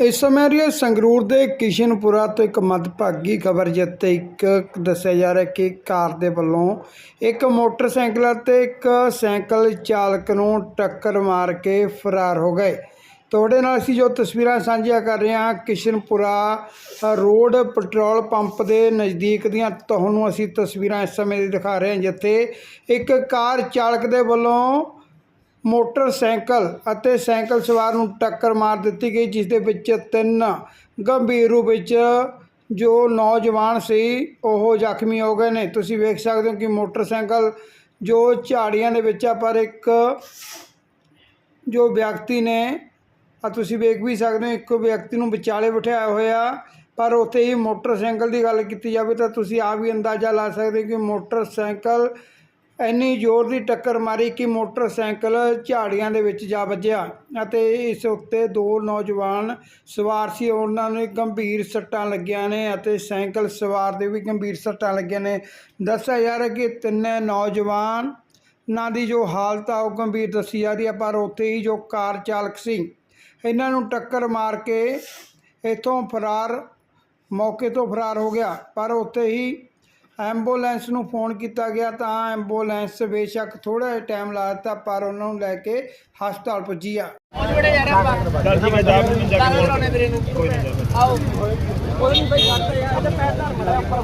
ਇਸ ਸਮੇਂ ਰਹੀ ਸੰਗਰੂਰ ਦੇ ਕਿਸ਼ਨਪੁਰਾ ਤੋਂ ਇੱਕ ਮੱਦਭਾਗੀ ਖਬਰ ਜਿੱਤੇ ਇੱਕ ਦੱਸਿਆ ਜਾ ਰਿਹਾ ਕਿ ਕਾਰ ਦੇ ਵੱਲੋਂ ਇੱਕ ਮੋਟਰਸਾਈਕਲ ਅਤੇ ਇੱਕ ਸਾਈਕਲ ਚਾਲਕ ਨੂੰ ਟੱਕਰ ਮਾਰ ਕੇ ਫਰਾਰ ਹੋ ਗਏ। ਤੁਹਾਡੇ ਨਾਲ ਅਸੀਂ ਜੋ ਤਸਵੀਰਾਂ ਸਾਂਝੀਆਂ ਕਰ ਰਹੇ ਹਾਂ, ਕਿਸ਼ਨਪੁਰਾ ਰੋਡ ਪੈਟਰੋਲ ਪੰਪ ਦੇ ਨਜ਼ਦੀਕ ਦੀਆਂ, ਤੁਹਾਨੂੰ ਅਸੀਂ ਤਸਵੀਰਾਂ ਇਸ ਸਮੇਂ ਦੀ ਦਿਖਾ ਰਹੇ ਹਾਂ, ਜਿੱਥੇ ਇੱਕ ਕਾਰ ਚਾਲਕ ਦੇ ਵੱਲੋਂ ਮੋਟਰਸਾਈਕਲ ਅਤੇ ਸਾਈਕਲ ਸਵਾਰ ਨੂੰ ਟੱਕਰ ਮਾਰ ਦਿੱਤੀ ਗਈ, ਜਿਸ ਦੇ ਵਿੱਚ ਤਿੰਨ ਗੰਭੀਰ ਰੂਪ ਵਿੱਚ ਜੋ ਨੌਜਵਾਨ ਸੀ, ਉਹ ਜ਼ਖਮੀ ਹੋ ਗਏ ਨੇ। ਤੁਸੀਂ ਵੇਖ ਸਕਦੇ ਹੋ ਕਿ ਮੋਟਰਸਾਈਕਲ ਜੋ ਝਾੜੀਆਂ ਦੇ ਵਿੱਚ ਆ, ਪਰ ਇੱਕ ਜੋ ਵਿਅਕਤੀ ਨੇ, ਆ ਤੁਸੀਂ ਵੇਖ ਵੀ ਸਕਦੇ ਹੋ, ਇੱਕ ਵਿਅਕਤੀ ਨੂੰ ਵਿਚਾਲੇ ਬਿਠਾਇਆ ਹੋਇਆ, ਪਰ ਉੱਥੇ ਹੀ ਮੋਟਰਸਾਈਕਲ ਦੀ ਗੱਲ ਕੀਤੀ ਜਾਵੇ ਤਾਂ ਤੁਸੀਂ ਆਪ ਵੀ ਅੰਦਾਜ਼ਾ ਲਾ ਸਕਦੇ ਹੋ ਕਿ ਮੋਟਰਸਾਈਕਲ ਇੰਨੀ ਜ਼ੋਰ ਦੀ ਟੱਕਰ ਮਾਰੀ ਕਿ ਮੋਟਰਸਾਈਕਲ ਝਾੜੀਆਂ ਦੇ ਵਿੱਚ ਜਾ ਵੱਜਿਆ ਅਤੇ ਇਸ ਉੱਤੇ ਦੋ ਨੌਜਵਾਨ ਸਵਾਰ ਸੀ। ਉਹਨਾਂ ਨੂੰ ਗੰਭੀਰ ਸੱਟਾਂ ਲੱਗੀਆਂ ਨੇ ਅਤੇ ਸਾਈਕਲ ਸਵਾਰ ਦੇ ਵੀ ਗੰਭੀਰ ਸੱਟਾਂ ਲੱਗੀਆਂ ਨੇ। ਦੱਸਿਆ ਜਾ ਰਿਹਾ ਕਿ ਤਿੰਨੇ ਨੌਜਵਾਨ ਨਾਂ ਦੀ ਜੋ ਹਾਲਤ ਆ, ਉਹ ਗੰਭੀਰ ਦੱਸੀ ਜਾ ਰਹੀ ਹੈ ਪਰ ਉੱਥੇ ਹੀ ਜੋ ਕਾਰ ਚਾਲਕ ਸੀ, ਇਹਨਾਂ ਨੂੰ ਟੱਕਰ ਮਾਰ ਕੇ ਇੱਥੋਂ ਫਰਾਰ, ਮੌਕੇ ਤੋਂ ਫਰਾਰ ਹੋ ਗਿਆ। ਪਰ ਉੱਥੇ ਹੀ ਐਂਬੂਲੈਂਸ ਨੂੰ ਫੋਨ ਕੀਤਾ ਗਿਆ ਤਾਂ ਐਂਬੂਲੈਂਸ ਬੇਸ਼ੱਕ ਥੋੜਾ ਜਿਹਾ ਟਾਈਮ ਲਾ ਦਿੱਤਾ ਪਰ ਉਹਨਾਂ ਨੂੰ ਲੈ ਕੇ ਹਸਪਤਾਲ ਪੁੱਜੀ ਆ। ਆਓ। ਕੋਈ ਨਹੀਂ ਬਈ ਯਾਰ ਪੈਰ ਧਰ ਉੱਪਰ